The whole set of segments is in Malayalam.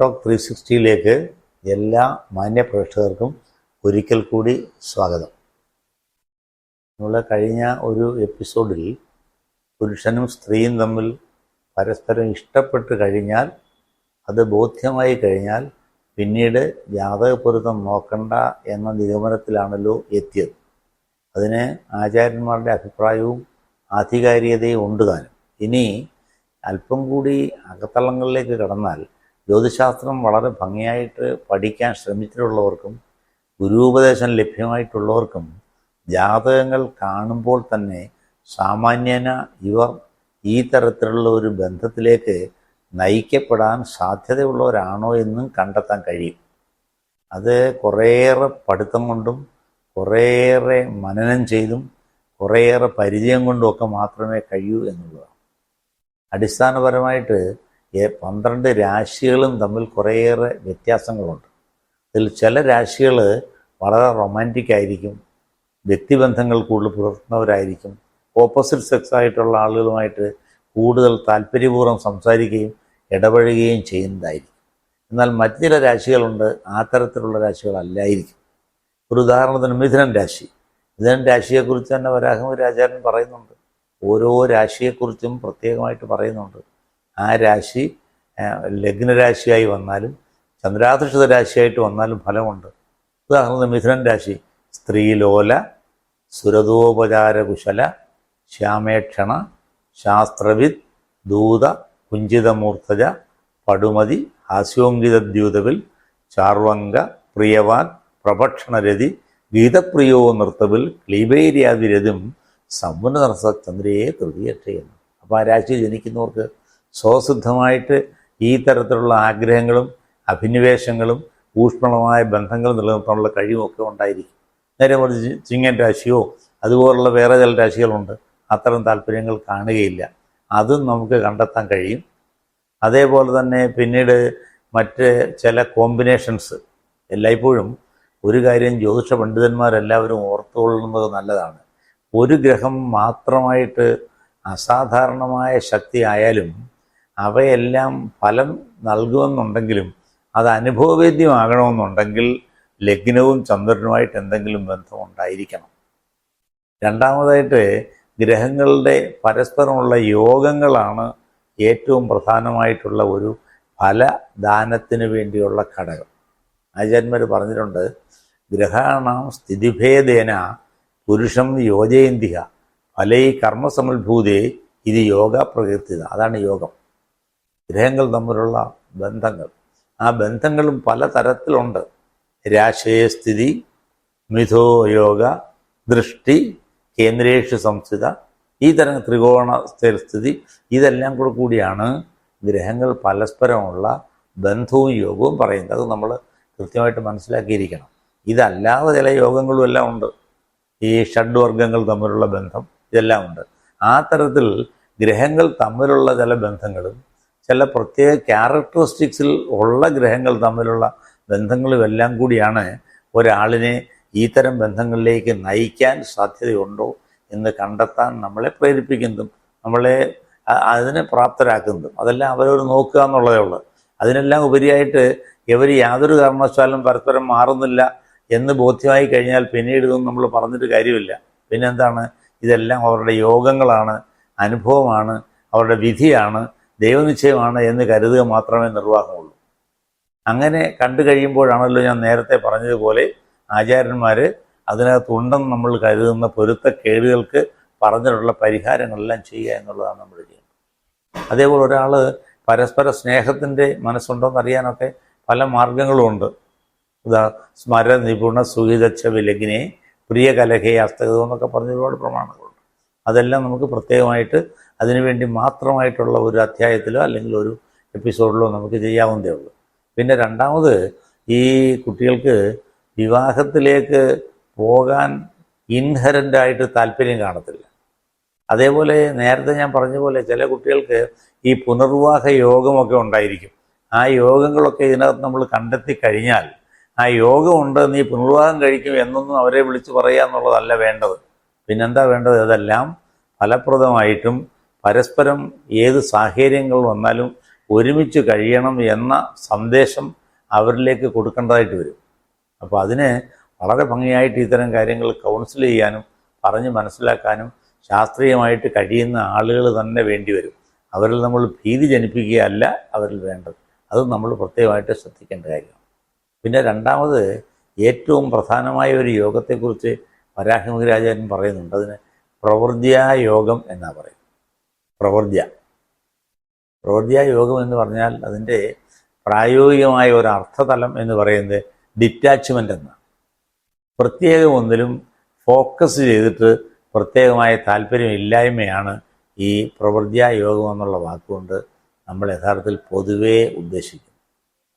ടോക്ക് ത്രീ സിക്സ്റ്റിയിലേക്ക് എല്ലാ മാന്യ പ്രേക്ഷകർക്കും ഒരിക്കൽ കൂടി സ്വാഗതം. നമ്മൾ കഴിഞ്ഞ ഒരു എപ്പിസോഡിൽ പുരുഷനും സ്ത്രീയും തമ്മിൽ പരസ്പരം ഇഷ്ടപ്പെട്ട് കഴിഞ്ഞാൽ അത് ബോധ്യമായി കഴിഞ്ഞാൽ പിന്നീട് ജാതകപൊരുത്തം നോക്കണ്ട എന്ന നിഗമനത്തിലാണല്ലോ എത്തിയത്. അതിന് ആചാര്യന്മാരുടെ അഭിപ്രായവും ആധികാരികതയും ഉണ്ട് താനും. ഇനി അല്പം കൂടി അകത്തളങ്ങളിലേക്ക് കടന്നാൽ ജ്യോതിശാസ്ത്രം വളരെ ഭംഗിയായിട്ട് പഠിക്കാൻ ശ്രമിച്ചിട്ടുള്ളവർക്കും ഗുരുപദേശം ലഭ്യമായിട്ടുള്ളവർക്കും ജാതകങ്ങൾ കാണുമ്പോൾ തന്നെ സാമാന്യന ഇവർ ഈ തരത്തിലുള്ള ഒരു ബന്ധത്തിലേക്ക് നയിക്കപ്പെടാൻ സാധ്യതയുള്ളവരാണോ എന്നും കണ്ടെത്താൻ കഴിയും. അത് കുറേയേറെ പഠിത്തം കൊണ്ടും കുറേയേറെ മനനം ചെയ്തും കുറേയേറെ പരിചയം കൊണ്ടും ഒക്കെ മാത്രമേ കഴിയൂ എന്നുള്ളതാണ്. അടിസ്ഥാനപരമായിട്ട് പന്ത്രണ്ട് രാശികളും തമ്മിൽ കുറേയേറെ വ്യത്യാസങ്ങളുണ്ട്. അതിൽ ചില രാശികൾ വളരെ റൊമാന്റിക് ആയിരിക്കും വ്യക്തിബന്ധങ്ങൾ കൂടുതൽ പുലർത്തുന്നവരായിരിക്കും ഓപ്പോസിറ്റ് സെക്സ് ആയിട്ടുള്ള ആളുകളുമായിട്ട് കൂടുതൽ താല്പര്യപൂർവം സംസാരിക്കുകയും ഇടപഴകുകയും ചെയ്യുന്നതായിരിക്കും. എന്നാൽ മറ്റു ചില രാശികളുണ്ട് ആ തരത്തിലുള്ള രാശികളല്ലായിരിക്കും. ഒരു ഉദാഹരണത്തിന് മിഥുനൻ രാശി. മിഥുനൻ രാശിയെക്കുറിച്ച് തന്നെ വരാഹമരാചാര്യൻ പറയുന്നുണ്ട്. ഓരോ രാശിയെക്കുറിച്ചും പ്രത്യേകമായിട്ട് പറയുന്നുണ്ട്. ആ രാശി ലഗ്നരാശിയായി വന്നാലും ചന്ദ്രാധിഷ്ഠിത രാശിയായിട്ട് വന്നാലും ഫലമുണ്ട്. ഉദാഹരണത്തിന് മിഥുനൻ രാശി സ്ത്രീലോല സുരതോപചാരകുശല ശ്യാമേക്ഷണ ശാസ്ത്രവിദ് ദൂത കുഞ്ചിതമൂർത്തജ പടുമതി ഹാസ്യോങ്കിതദ്യൂതവിൽ ചാർവംഗ പ്രിയവാൻ പ്രഭക്ഷണരതി ഗീതപ്രിയോ നൃത്തവിൽ ക്ലീബേരിയാതിരതും സമ്പന്ന നർത്ത ചന്ദ്രയെ തൃതീയക്ഷയെന്നു അപ്പോൾ ആ രാശിയിൽ ജനിക്കുന്നവർക്ക് സ്വസിദ്ധമായിട്ട് ഈ തരത്തിലുള്ള ആഗ്രഹങ്ങളും അഭിനിവേശങ്ങളും ഊഷ്മളമായ ബന്ധങ്ങൾ നിലനിർത്താനുള്ള കഴിവുമൊക്കെ ഉണ്ടായിരിക്കും. നേരെ മറിച്ച് ചിങ്ങൻ രാശിയോ അതുപോലുള്ള വേറെ ചില രാശികളുണ്ട്. അത്തരം താല്പര്യങ്ങൾ കാണുകയില്ല. അതും നമുക്ക് കണ്ടെത്താൻ കഴിയും. അതേപോലെ തന്നെ പിന്നീട് മറ്റ് ചില കോമ്പിനേഷൻസ് എല്ലായ്പ്പോഴും ഒരു കാര്യം ജ്യോതിഷ പണ്ഡിതന്മാരെല്ലാവരും ഓർത്തുകൊള്ളുന്നത് നല്ലതാണ്. ഒരു ഗ്രഹം മാത്രമായിട്ട് അസാധാരണമായ ശക്തി ആയാലും അവയെല്ലാം ഫലം നൽകുമെന്നുണ്ടെങ്കിലും അത് അനുഭവവേദ്യമാകണമെന്നുണ്ടെങ്കിൽ ലഗ്നവും ചന്ദ്രനുമായിട്ട് എന്തെങ്കിലും ബന്ധം ഉണ്ടായിരിക്കണം രണ്ടാമതായിട്ട് ഗ്രഹങ്ങളുടെ പരസ്പരമുള്ള യോഗങ്ങളാണ് ഏറ്റവും പ്രധാനമായിട്ടുള്ള ഒരു ഫലദാനത്തിന് വേണ്ടിയുള്ള ഘടകം. ആചാര്യന്മാർ പറഞ്ഞിട്ടുണ്ട് ഗ്രഹാണാം സ്ഥിതിഭേദേന പുരുഷം യോജയന്തിക ഫലൈ കർമ്മസമത്ഭൂതേ ഇത് യോഗ പ്രകീർത്തിത അതാണ് യോഗം. ഗ്രഹങ്ങൾ തമ്മിലുള്ള ബന്ധങ്ങൾ. ആ ബന്ധങ്ങളും പല തരത്തിലുണ്ട് രാശയസ്ഥിതി മിഥോ യോഗ ദൃഷ്ടി കേന്ദ്രേഷു സംസ്ഥിത ഈ തരം ത്രികോണ സ്ഥിതി ഇതെല്ലാം കൂടെ കൂടിയാണ് ഗ്രഹങ്ങൾ പരസ്പരമുള്ള ബന്ധവും യോഗവും പറയുന്നത്. അത് നമ്മൾ കൃത്യമായിട്ട് മനസ്സിലാക്കിയിരിക്കണം. ഇതല്ലാതെ ചില യോഗങ്ങളും എല്ലാം ഉണ്ട്. ഈ ഷഡ് വർഗങ്ങൾ തമ്മിലുള്ള ബന്ധം ഇതെല്ലാം ഉണ്ട്. ആ തരത്തിൽ ഗ്രഹങ്ങൾ തമ്മിലുള്ള ചില ബന്ധങ്ങളും ചില പ്രത്യേക ക്യാരക്ടറിസ്റ്റിക്സിൽ ഉള്ള ഗ്രഹങ്ങൾ തമ്മിലുള്ള ബന്ധങ്ങളും എല്ലാം കൂടിയാണ് ഒരാളിനെ ഈ തരം ബന്ധങ്ങളിലേക്ക് നയിക്കാൻ സാധ്യതയുണ്ടോ എന്ന് കണ്ടെത്താൻ നമ്മളെ പ്രേരിപ്പിക്കുന്നതും നമ്മളെ അതിനെ പ്രാപ്തരാക്കുന്നതും. അതെല്ലാം അവരവർ നോക്കുക എന്നുള്ളതേ ഉള്ളൂ. അതിനെല്ലാം ഉപരിയായിട്ട് ഇവർ യാതൊരു കാരണവശാലും പരസ്പരം മാറുന്നില്ല എന്ന് ബോധ്യമായി കഴിഞ്ഞാൽ പിന്നീട് ഇതൊന്നും നമ്മൾ പറഞ്ഞിട്ട് കാര്യമില്ല. പിന്നെന്താണ്? ഇതെല്ലാം അവരുടെ യോഗങ്ങളാണ് അനുഭവമാണ് അവരുടെ വിധിയാണ് ദൈവനിശ്ചയമാണ് എന്ന് കരുതുക മാത്രമേ നിർവാഹമുള്ളൂ. അങ്ങനെ കണ്ടു കഴിയുമ്പോഴാണല്ലോ ഞാൻ നേരത്തെ പറഞ്ഞതുപോലെ ആചാര്യന്മാർ അതിനകത്തുണ്ടെന്ന് നമ്മൾ കരുതുന്ന പൊരുത്തക്കേടുകൾക്ക് പറഞ്ഞിട്ടുള്ള പരിഹാരങ്ങളെല്ലാം ചെയ്യുക എന്നുള്ളതാണ് നമ്മൾ ചെയ്യുന്നത് അതേപോലെ ഒരാൾ പരസ്പര സ്നേഹത്തിന്റെ മനസ്സുണ്ടോയെന്ന് അറിയാനൊക്കെ പല മാർഗങ്ങളുമുണ്ട് ഉദാ സ്മര നിപുണ സുഹിതച്ച വിലകിനെ പ്രിയ കലഹേ അസ്തകതം പറഞ്ഞ ഒരുപാട് പ്രമാണങ്ങളുണ്ട്. അതെല്ലാം നമുക്ക് പ്രത്യേകമായിട്ട് അതിനുവേണ്ടി മാത്രമായിട്ടുള്ള ഒരു അധ്യായത്തിലോ അല്ലെങ്കിൽ ഒരു എപ്പിസോഡിലോ നമുക്ക് ചെയ്യാവുന്നതേ ഉള്ളൂ. പിന്നെ രണ്ടാമത് ഈ കുട്ടികൾക്ക് വിവാഹത്തിലേക്ക് പോകാൻ ഇൻഹരന്റായിട്ട് താല്പര്യം കാണത്തില്ല. അതേപോലെ നേരത്തെ ഞാൻ പറഞ്ഞ പോലെ ചില കുട്ടികൾക്ക് ഈ പുനർവിവാഹ യോഗമൊക്കെ ഉണ്ടായിരിക്കും. ആ യോഗങ്ങളൊക്കെ ഇതിനകത്ത് നമ്മൾ കണ്ടെത്തി കഴിഞ്ഞാൽ ആ യോഗമുണ്ട് നീ പുനർവിവാഹം കഴിക്കും എന്നൊന്നും അവരെ വിളിച്ച് പറയുക എന്നുള്ളതല്ല വേണ്ടത്. പിന്നെന്താ വേണ്ടത്? അതെല്ലാം ഫലപ്രദമായിട്ടും പരസ്പരം ഏത് സാഹചര്യങ്ങൾ വന്നാലും ഒരുമിച്ച് കഴിയണം എന്ന സന്ദേശം അവരിലേക്ക് കൊടുക്കേണ്ടതായിട്ട് വരും. അപ്പോൾ അതിന് വളരെ ഭംഗിയായിട്ട് ഇത്തരം കാര്യങ്ങൾ കൗൺസിൽ ചെയ്യാനും പറഞ്ഞ് മനസ്സിലാക്കാനും ശാസ്ത്രീയമായിട്ട് കഴിയുന്ന ആളുകൾ തന്നെ വേണ്ടി വരും. അവരിൽ നമ്മൾ ഭീതി ജനിപ്പിക്കുകയല്ല അവരിൽ വേണ്ടത്. അത് നമ്മൾ പ്രത്യേകമായിട്ട് ശ്രദ്ധിക്കേണ്ട കാര്യമാണ്. പിന്നെ രണ്ടാമത് ഏറ്റവും പ്രധാനമായ ഒരു യോഗത്തെക്കുറിച്ച് വരാഹമുഖരാജാരൻ പറയുന്നുണ്ട്. അതിന് പ്രവൃദ്ധ്യാ യോഗം എന്നാ പറയും പ്രവൃത്തിയ യോഗം എന്ന് പറഞ്ഞാൽ അതിന്റെ പ്രായോഗികമായ ഒരു അർത്ഥതലം എന്ന് പറയുന്നത് ഡിറ്റാച്ച്മെന്റ് എന്നാണ്. പ്രത്യേകം ഒന്നിലും ഫോക്കസ് ചെയ്തിട്ട് പ്രത്യേകമായ താല്പര്യമില്ലായ്മയാണ് ഈ പ്രവൃദ്ധ്യാ യോഗം എന്നുള്ള വാക്കുകൊണ്ട് നമ്മൾ യഥാർത്ഥത്തിൽ പൊതുവേ ഉദ്ദേശിക്കുന്നത്.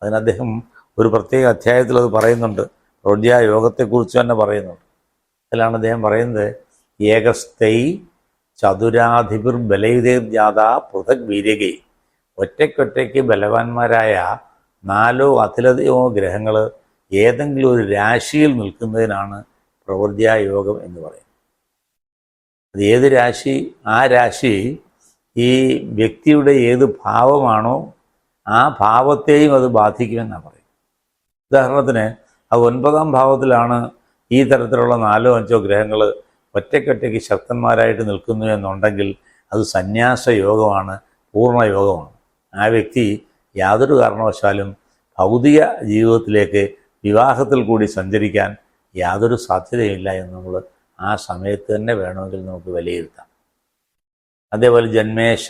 അതിന് അദ്ദേഹം ഒരു പ്രത്യേക അധ്യായത്തിൽ അത് പറയുന്നുണ്ട്. പ്രവൃദ്ധ്യാ യോഗത്തെക്കുറിച്ച് തന്നെ പറയുന്നുണ്ട്. അതിലാണ് അദ്ദേഹം പറയുന്നത് ഏകസ്ഥൈ ചതുരാധിപിർ ബലയുതേർജാത പൃഥക് വീര്യകൈ. ഒറ്റയ്ക്കൊറ്റയ്ക്ക് ബലവാന്മാരായ നാലോ അതിലധികമോ ഗ്രഹങ്ങൾ ഏതെങ്കിലും ഒരു രാശിയിൽ നിൽക്കുന്നതിനാണ് പ്രവൃത്തിയാ യോഗം എന്ന് പറയുന്നത്. അത് ഏത് രാശി? ആ രാശി ഈ വ്യക്തിയുടെ ഏത് ഭാവമാണോ ആ ഭാവത്തെയും അത് ബാധിക്കുമെന്നാണ് പറയുന്നത്. ഉദാഹരണത്തിന് അത് ഒൻപതാം ഭാവത്തിലാണ് ഈ തരത്തിലുള്ള നാലോ അഞ്ചോ ഗ്രഹങ്ങൾ ഒറ്റയ്ക്കൊറ്റയ്ക്ക് ശക്തന്മാരായിട്ട് നിൽക്കുന്നു എന്നുണ്ടെങ്കിൽ അത് സന്യാസ യോഗമാണ് പൂർണ യോഗമാണ്. ആ വ്യക്തി യാതൊരു കാരണവശാലും ഭൗതിക ജീവിതത്തിലേക്ക് വിവാഹത്തിൽ കൂടി സഞ്ചരിക്കാൻ യാതൊരു സാധ്യതയില്ല എന്ന് നമ്മൾ ആ സമയത്ത് തന്നെ വേണമെങ്കിൽ നമുക്ക് വിലയിരുത്താം. അതേപോലെ ജന്മേശ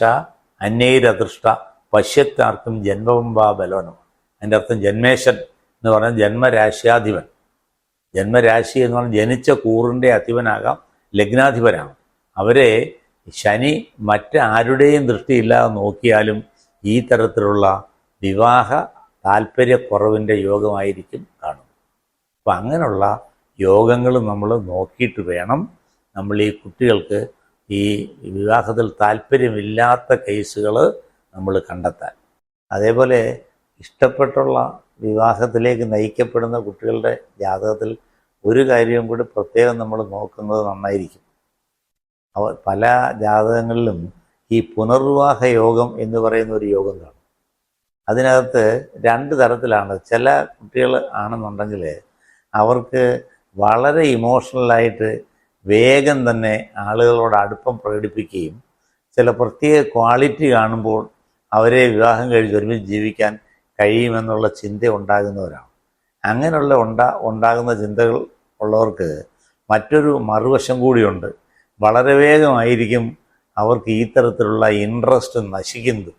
അന്യൈരതൃഷ്ട പശ്യത്താർക്കും ജന്മവമ്പാ ബലോനം അതിന്റെ അർത്ഥം ജന്മേശൻ എന്ന് പറഞ്ഞാൽ ജന്മരാശ്യാധിപൻ. ജന്മരാശി എന്ന് പറഞ്ഞാൽ ജനിച്ച കൂറിന്റെ അധിപനാകാം ലഗ്നാധിപനാകും. അവരെ ശനി മറ്റാരുടെയും ദൃഷ്ടിയില്ലാതെ നോക്കിയാലും ഈ തരത്തിലുള്ള വിവാഹ താല്പര്യക്കുറവിന്റെ യോഗമായിരിക്കും കാണും അപ്പം അങ്ങനെയുള്ള യോഗങ്ങൾ നമ്മൾ നോക്കിയിട്ട് വേണം. നമ്മൾ ഈ കുട്ടികൾക്ക് ഈ വിവാഹത്തിൽ താല്പര്യമില്ലാത്ത കേസുകൾ നമ്മൾ കണ്ടെത്താൻ. അതേപോലെ ഇഷ്ടപ്പെട്ടുള്ള വിവാഹത്തിലേക്ക് നയിക്കപ്പെടുന്ന കുട്ടികളുടെ ജാതകത്തിൽ ഒരു കാര്യവും കൂടി പ്രത്യേകം നമ്മൾ നോക്കുന്നത് നന്നായിരിക്കും. അവ പല ജാതകങ്ങളിലും ഈ പുനർവിവാഹ യോഗം എന്ന് പറയുന്ന ഒരു യോഗം കാണും. അതിനകത്ത് രണ്ട് തരത്തിലാണ്. ചില കുട്ടികൾ ആണെന്നുണ്ടെങ്കിൽ അവർക്ക് വളരെ ഇമോഷണലായിട്ട് വേഗം തന്നെ ആളുകളോട് അടുപ്പം പ്രകടിപ്പിക്കുകയും ചില പ്രത്യേക ക്വാളിറ്റി കാണുമ്പോൾ അവരെ വിവാഹം കഴിച്ച് ഒരുമിച്ച് ജീവിക്കാൻ കഴിയുമെന്നുള്ള ചിന്ത ഉണ്ടാകുന്നവരാണ്. അങ്ങനെയുള്ള ഉണ്ടാ ഉണ്ടാകുന്ന ചിന്തകൾ ഉള്ളവർക്ക് മറ്റൊരു മറുവശം കൂടിയുണ്ട്. വളരെ വേഗമായിരിക്കും അവർക്ക് ഈ തരത്തിലുള്ള ഇൻട്രസ്റ്റ് നശിക്കുന്നത്.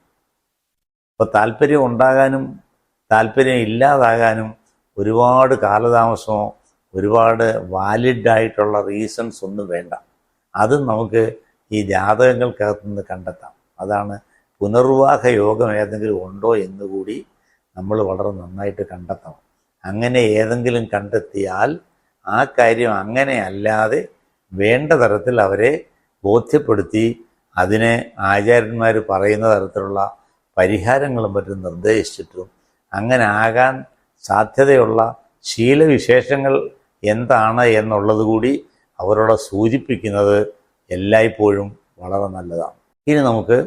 അപ്പോൾ താല്പര്യം ഉണ്ടാകാനും താല്പര്യം ഇല്ലാതാകാനും ഒരുപാട് കാലതാമസമോ ഒരുപാട് വാലിഡ് ആയിട്ടുള്ള റീസൺസ് ഒന്നും വേണ്ട. അത് നമുക്ക് ഈ ജാതകങ്ങൾക്കകത്തുനിന്ന് കണ്ടെത്താം. അതാണ് പുനർവാഹ യോഗം ഏതെങ്കിലും ഉണ്ടോ എന്നുകൂടി നമ്മൾ വളരെ നന്നായിട്ട് കണ്ടെത്തണം. അങ്ങനെ ഏതെങ്കിലും കണ്ടെത്തിയാൽ ആ കാര്യം അങ്ങനെ അല്ലാതെ വേണ്ട തരത്തിൽ അവരെ ബോധ്യപ്പെടുത്തി അതിനെ ആചാര്യന്മാർ പറയുന്ന തരത്തിലുള്ള പരിഹാരങ്ങളും മറ്റും നിർദ്ദേശിച്ചിട്ടും അങ്ങനെ ആകാൻ സാധ്യതയുള്ള ശീലവിശേഷങ്ങൾ എന്താണ് എന്നുള്ളത് കൂടി അവരോട് സൂചിപ്പിക്കുന്നത് എല്ലായ്പ്പോഴും വളരെ നല്ലതാണ്. ഇനി നമുക്ക്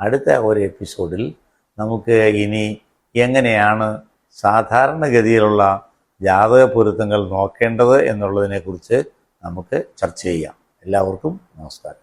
അടുത്ത ഒരു എപ്പിസോഡിൽ നമുക്ക് ഇനി എങ്ങനെയാണ് സാധാരണഗതിയിലുള്ള ജാതക പൊരുത്തങ്ങൾ നോക്കേണ്ടത് എന്നുള്ളതിനെക്കുറിച്ച് നമുക്ക് ചർച്ച ചെയ്യാം. എല്ലാവർക്കും നമസ്കാരം.